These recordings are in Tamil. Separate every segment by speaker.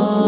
Speaker 1: Oh.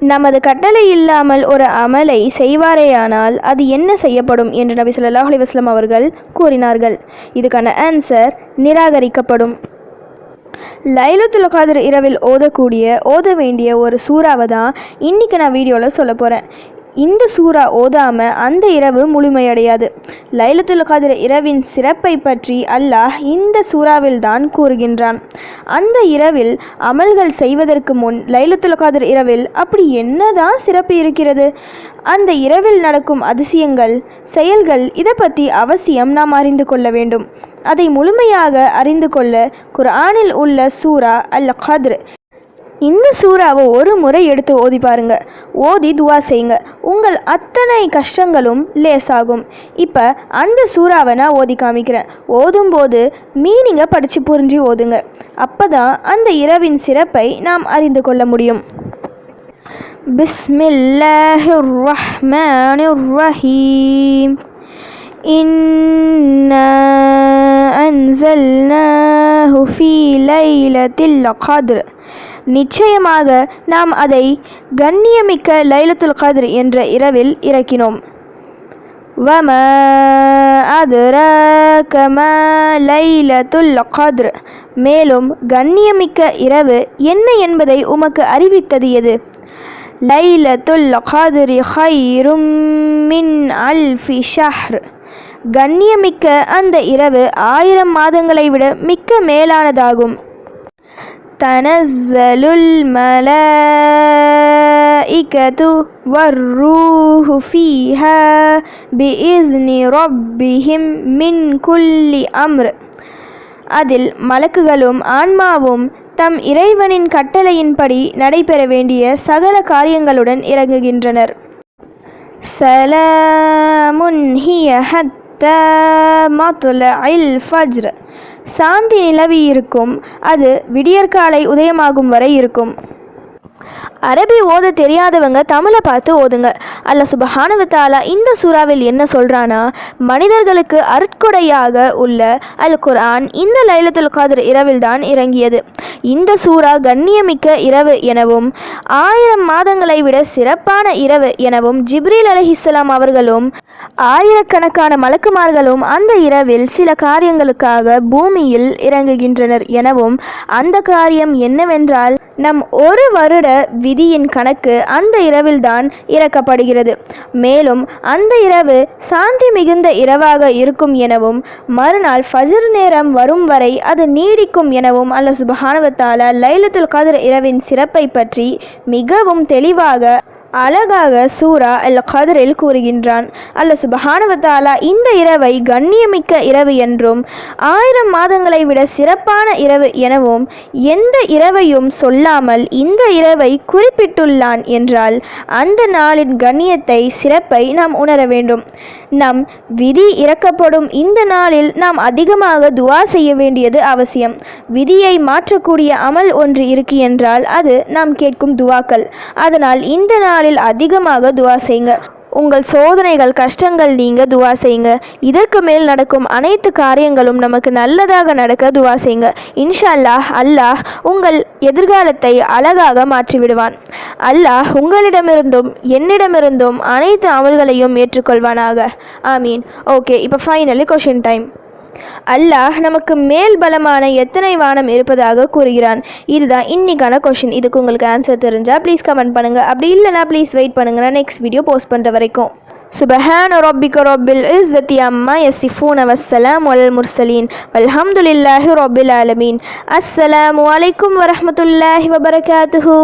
Speaker 1: நமது கட்டளை இல்லாமல் ஒரு அமலை செய்வாரேயானால் அது என்ன செய்யப்படும் என்று நபி சொல்லாஹ் அலிவாஸ்லம் அவர்கள் கூறினார்கள். இதுக்கான ஆன்சர் நிராகரிக்கப்படும். லைலத்துல் கத்ர் இரவில் ஓதக்கூடிய ஓத வேண்டிய ஒரு சூறாவை தான் இன்றைக்கி நான் வீடியோவில் சொல்ல போகிறேன் இந்த சூறா ஓதாம அந்த இரவு முழுமையடையாது. லைலத்துல் கதிர் இரவின் சிறப்பை பற்றி அல்லாஹ் இந்த சூறாவில் தான் கூறுகின்றான். அந்த இரவில் அமல்கள் செய்வதற்கு முன் லைலத்துல் கதிர் இரவில் அப்படி என்னதான் சிறப்பு இருக்கிறது? அந்த இரவில் நடக்கும் அதிசயங்கள் செயல்கள் இதை பற்றி அவசியம் நாம் அறிந்து கொள்ள வேண்டும். அதை முழுமையாக அறிந்து கொள்ள குர்ஆனில் உள்ள சூரா அல் கத்ர் இந்த சூறாவை ஒரு முறை எடுத்து ஓதி பாருங்க ஓதி துவா செய்யுங்க உங்கள் அத்தனை கஷ்டங்களும் லேசாகும் இப்போ அந்த சூறாவை நான் ஓதி காமிக்கிறேன் ஓதும்போது மீனிங்கை படித்து புரிஞ்சு ஓதுங்க அப்போ தான் அந்த இரவின் சிறப்பை நாம் அறிந்து கொள்ள முடியும் பிஸ்மில்லாஹிர் ரஹ்மானிர் ரஹீம் إنا أنزلناه في ليلة القدر நிச்சயமாக நாம் அதை கண்ணியமிக்க லைலத்துல் கதிர் என்ற இரவில் இறக்கினோம். வம அதுரக மா லைலத்துல் கதிர். மேலும் கண்ணியமிக்க இரவு என்ன என்பதை உமக்கு அறிவித்தது எது? லைலத்துல் கதிரி ஹைரும் மின் அல்ஃபி ஷஹ்ர். கண்ணியமிக்க அந்த இரவு ஆயிரம் மாதங்களை விட மிக்க மேலானதாகும். தனஸ்ஸலுல் மலாயிகது வர்ரூஹு ஃபீஹா பிஇஸ்னி ரப்பிஹிம் மின் குல்லி அம்ர் அதில் மலக்குகளும் ஆன்மாவும் தம் இறைவனின் கட்டளையின்படி நடைபெற வேண்டிய சகல காரியங்களுடன் இறங்குகின்றனர். சலாமுன் ஹிய ஹத் ஹத்தா ஃபஜ்ர். சாந்தி நிலவி இருக்கும். அது விடியற்காலை உதயமாகும் வரை இருக்கும். அரபி ஓத தெரியாதவங்க தமிழை பார்த்து ஓதுங்க. அல்ல சுபஹானவத்தாலா இந்த சூறாவில் என்ன சொல்கிறானா மனிதர்களுக்கு அருட்கொடையாக உள்ள அல் குர்ஆன் இந்த லைலத்துல் காதர் இரவில் தான் இறங்கியது. இந்த சூறா கண்ணியமிக்க இரவு எனவும் ஆயிரம் மாதங்களை விட சிறப்பான இரவு எனவும் ஜிப்ரீல் அலஹிஸ்லாம் அவர்களும் ஆயிரக்கணக்கான மலக்குமார்களும் அந்த இரவில் சில காரியங்களுக்காக பூமியில் இறங்குகின்றனர் எனவும் அந்த காரியம் என்னவென்றால் நம் ஒரு வருட விதியின் கணக்கு அந்த இரவில்தான் இறக்கப்படுகிறது. மேலும் அந்த இரவு சாந்தி மிகுந்த இரவாக இருக்கும் எனவும் மறுநாள் ஃபஜர் நேரம் வரும் வரை அது நீடிக்கும் எனவும் அல்ல சுபஹானவத்தால லைலத்துல் கதிர் இரவின் சிறப்பை பற்றி மிகவும் தெளிவாக அழகாக சூரா அல் கதரில் கூறுகின்றான் அல்ல சுபஹானவத்தாலா இந்த இரவை கண்ணியமிக்க இரவு என்றும் ஆயிரம் மாதங்களை விட சிறப்பான இரவு எனவும் எந்த இரவையும் சொல்லாமல் இந்த இரவை குறிப்பிட்டுள்ளான் என்றால் அந்த நாளின் கண்ணியத்தை சிறப்பை நாம் உணர வேண்டும். நம் விதி இறக்கப்படும் இந்த நாளில் நாம் அதிகமாக துவா செய்ய வேண்டியது அவசியம். விதியை மாற்றக்கூடிய அமல் ஒன்று இருக்கு என்றால் அது நாம் கேட்கும் துவாக்கள். அதனால் இந்த நாள் நாளில் அதிகமாக துவா செய்யுங்க. உங்கள் சோதனைகள் கஷ்டங்கள் நீங்க துவா செய்யுங்க. இதற்கு மேல் நடக்கும் அனைத்து காரியங்களும் நமக்கு நல்லதாக நடக்க துவா செய்யுங்க. இன்ஷா அல்லாஹ் அல்லாஹ் உங்கள் எதிர்காலத்தை அழகாக மாற்றிவிடுவான். அல்லாஹ் உங்களிடமிருந்தும் என்னிடமிருந்தும் அனைத்து அமல்களையும் ஏற்றுக்கொள்வானாக. ஐ மீன் ஓகே இப்போ ஃபைனலி கொஷின் டைம் அல்லாஹ் நமக்கு மேல் பலமான எத்தனை வானம் இருப்பதாக கூறுகிறான். இதுதான் இன்றைக்கான கொஷின் இதுக்கு உங்களுக்கு ஆன்சர் தெரிஞ்சால் ப்ளீஸ் கமெண்ட் பண்ணுங்கள் அப்படி இல்லைனா ப்ளீஸ் வெயிட் பண்ணுங்கள் நான் நெக்ஸ்ட் வீடியோ போஸ்ட் பண்ணுற வரைக்கும். சுபஹான ரொபிக ரொபில் இஸ் தத்தி அம்மா எஸ்ஸிஃபூன் அவசலாம் ஒலல் முர்சலீன் அல்ஹம்துலில்லாஹி ரொபில் ஆலமீன். அஸ்ஸலாமு அலைக்கும் வரமத்துல்லாஹி வபரகாத்துஹூ.